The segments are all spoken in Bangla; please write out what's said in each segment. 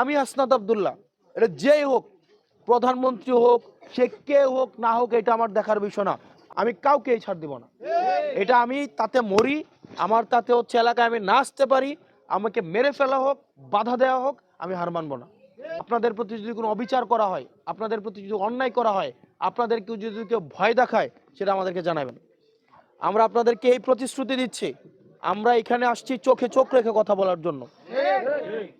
আমি হাসনাত আবদুল্লাহ। এটা যেই হোক, প্রধানমন্ত্রী হোক, সে কে হোক না হোক, এটা আমার দেখার বিষয় না। আমি কাউকে এই ছাড় দিব না। এটা আমি তাতে মরি, আমার তাতে হচ্ছে এলাকায় আমি না আসতে পারি, আমাকে মেরে ফেলা হোক, বাধা দেওয়া হোক, আমি হার মানবো না। আপনাদের প্রতি যদি কোনো অবিচার করা হয়, আপনাদের প্রতি যদি অন্যায় করা হয় আপনাদেরকে যদি কেউ ভয় দেখায়, সেটা আমাদেরকে জানাবেন। আমরা আপনাদেরকে এই প্রতিশ্রুতি দিচ্ছি। আমরা এখানে আসছি চোখে চোখ রেখে কথা বলার জন্য।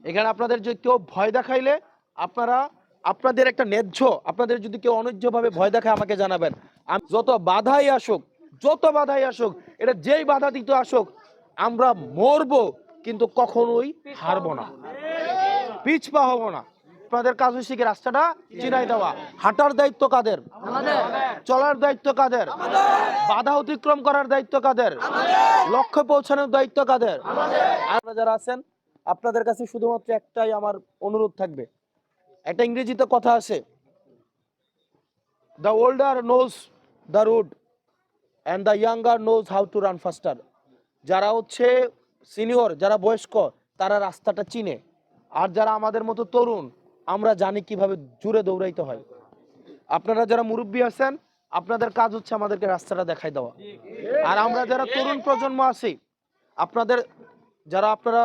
এখানে আপনাদের যদি কেউ ভয় দেখাইলে আপনারা, আপনাদের একটা ন্যায্য, আপনাদের যদি কেউ অন্যায্যভাবে ভয় দেখায় আমাকে জানাবেন। আম- যত বাধাই আসুক, যত বাধাই আসুক, এটা যেই বাধা দিতে আসুক, আমরা মরবো, কিন্তু কখনোই হারবো না। পিছপা হব না। আপনাদের কাজ হচ্ছে কি রাস্তাটা চিনাই দেওয়া? হাঁটার দায়িত্ব কাদের? চলার দায়িত্ব কাদের? বাধা অতিক্রম করার দায়িত্ব কাদের? লক্ষ্যে পৌঁছানোর দায়িত্ব কাদের? আপনারা যারা আছেন আপনাদের কাছে শুধুমাত্র একটাই আমার অনুরোধ থাকবে। একটা ইংরেজিতে কথা আছে the older knows the rude and the younger knows how to run faster যারা হচ্ছে সিনিয়র যারা বয়স্ক, তারা রাস্তাটা চিনে। আর যারা আমাদের মতো তরুণ, আমরা জানি কীভাবে জুড়ে দৌড়াইতে হয়। আপনারা যারা মুরব্বী আছেন, আপনাদের কাজ হচ্ছে আমাদেরকে রাস্তাটা দেখাই দেওয়া। আর আমরা যারা তরুণ প্রজন্ম আছি, আপনাদের যারা আপনারা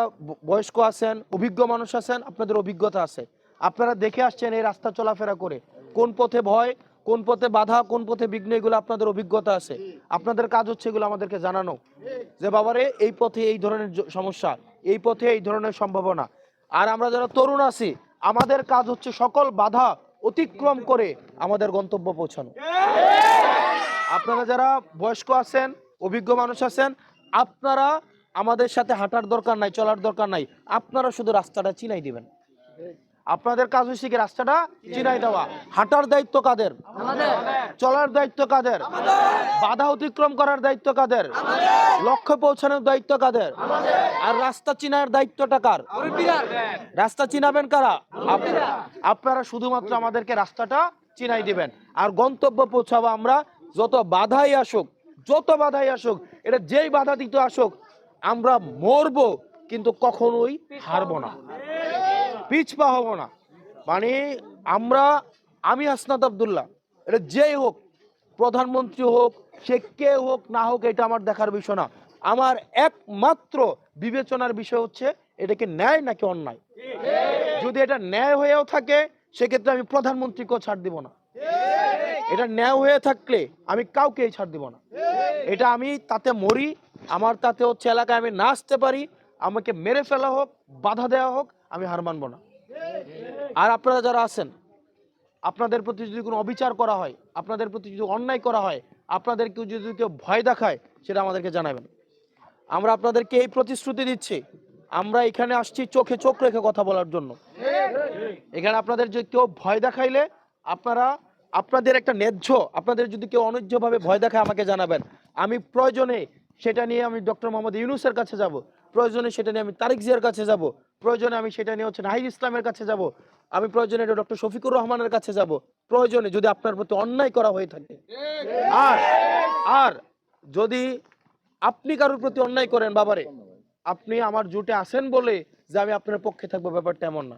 বয়স্ক আছেন, অভিজ্ঞ মানুষ আছেন, আপনাদের অভিজ্ঞতা আছে। আপনারা দেখে আসছেন এই রাস্তা চলাফেরা করে। কোন পথে ভয়, কোন পথে বাধা, কোন পথে বিঘ্ন, এগুলো আপনাদের অভিজ্ঞতা আছে। আপনাদের কাজ হচ্ছে এগুলো আমাদেরকে জানানো। যে বাবারে, এই পথে এই ধরনের সমস্যা, এই পথে এই ধরনের সম্ভাবনা। আর আমরা যারা তরুণ আছি, আমাদের কাজ হচ্ছে সকল বাধা অতিক্রম করে আমাদের গন্তব্য পৌঁছানো। আপনারা যারা বয়স্ক আছেন, অভিজ্ঞ মানুষ আছেন, আপনারা আমাদের সাথে হাঁটার দরকার নাই, চলার দরকার নাই, আপনারা শুধু রাস্তাটা চিনাই দিবেন। আপনাদের কাজ হচ্ছে কি রাস্তাটা চিনাই দেওয়া? হাঁটার দায়িত্ব কাদের? চলার দায়িত্ব কাদের? বাধা অতিক্রম করার দায়িত্ব কাদের? লক্ষ্যে পৌঁছানোর দায়িত্ব কাদের? আর রাস্তা চিনার দায়িত্বটা কার? রাস্তা চিনাবেন কারা? আপনারা শুধুমাত্র আমাদেরকে রাস্তাটা চিনাই দিবেন। আর গন্তব্য পৌঁছাবো আমরা, যত বাধাই আসুক, যত বাধাই আসুক, এটা যেই বাধা দিতে আসুক আমরা মরবো, কিন্তু কখনোই হারবো না। পিছপা হব না। মানে আমরা, আমি হাসনাত আবদুল্লাহ, এটা যেই হোক, প্রধানমন্ত্রী হোক, সে কে হোক, না হোক, এটা আমার দেখার বিষয় না। আমার একমাত্র বিবেচনার বিষয় হচ্ছে এটাকে ন্যায় নাকি অন্যায়? যদি এটা ন্যায় হয়েও থাকে, সেক্ষেত্রে আমি প্রধানমন্ত্রীকেও ছাড় দিব না। এটা ন্যায় হয়ে থাকলে আমি কাউকে ছাড় দিব না। এটা আমি তাতে মরি আমার তাতে হচ্ছে এলাকায় আমি না আসতে পারি, আমাকে মেরে ফেলা হোক, বাধা দেওয়া হোক, আমি হার মানবো না। আর আপনারা যারা আছেন, আপনাদের প্রতি যদি কোনো অবিচার করা হয়, আপনাদের প্রতি যদি অন্যায় করা হয় আপনাদেরকে যদি কেউ ভয় দেখায়, সেটা আমাদেরকে জানাবেন। আমরা আপনাদেরকে এই প্রতিশ্রুতি দিচ্ছি, আমরা এখানে আসছি চোখে চোখ রেখে কথা বলার জন্য। এখানে আপনাদের যদি কেউ ভয় দেখাইলে, আপনারা, আপনাদের একটা ন্যায্য, আপনাদের যদি কেউ অন্যায্যভাবে ভয় দেখায়, আমাকে জানাবেন। আমি প্রয়োজনে সেটা নিয়ে আমি ডক্টর মোহাম্মদ ইউনুসের কাছে যাব। প্রয়োজনে সেটা নিয়ে আমি তারিক জিয়ার কাছে যাব। প্রয়োজনে আমি সেটা নিয়ে হচ্ছে নাহিদ ইসলামের কাছে যাব। আমি প্রয়োজনে ডক্টর শফিকুর রহমানের কাছে যাব। প্রয়োজনে যদি আপনার প্রতি অন্যায় করা হয়ে থাকে। আর আর যদি আপনি কারোর প্রতি অন্যায় করেন, বাবারে, আপনি আমার জুটে আসেন বলে যে আমি আপনার পক্ষে থাকব, ব্যাপারটা এমন না।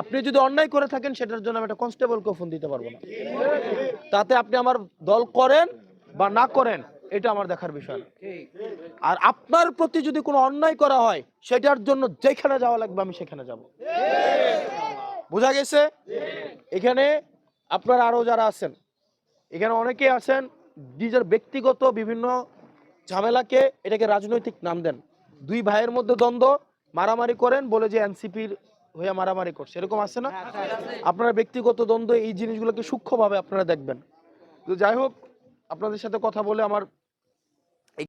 আপনি যদি অন্যায় করে থাকেন, সেটার জন্য আমি একটা কনস্টেবলকে ফোন দিতে পারব না। তাতে আপনি আমার দল করেন বা না করেন এটা আমার দেখার বিষয় আর আপনার প্রতি যদি কোনো অন্যায় করা হয় সেটার জন্য যেখানে যাওয়া লাগবে আমি সেখানে যাব। বোঝা গেছে? এখানে আপনারা আরও যারা আছেন এখানে অনেকে আছেন নিজের ব্যক্তিগত বিভিন্ন ঝামেলাকে এটাকে রাজনৈতিক নাম দেন। দুই ভাইয়ের মধ্যে দ্বন্দ্ব মারামারি করেন বলে যে এনসিপির হয়ে মারামারি করছে। এরকম আছে না? আপনারা ব্যক্তিগত দ্বন্দ্ব এই জিনিসগুলোকে সূক্ষ্মভাবে আপনারা দেখবেন। তো যাই হোক আপনাদের সাথে কথা বলে আমার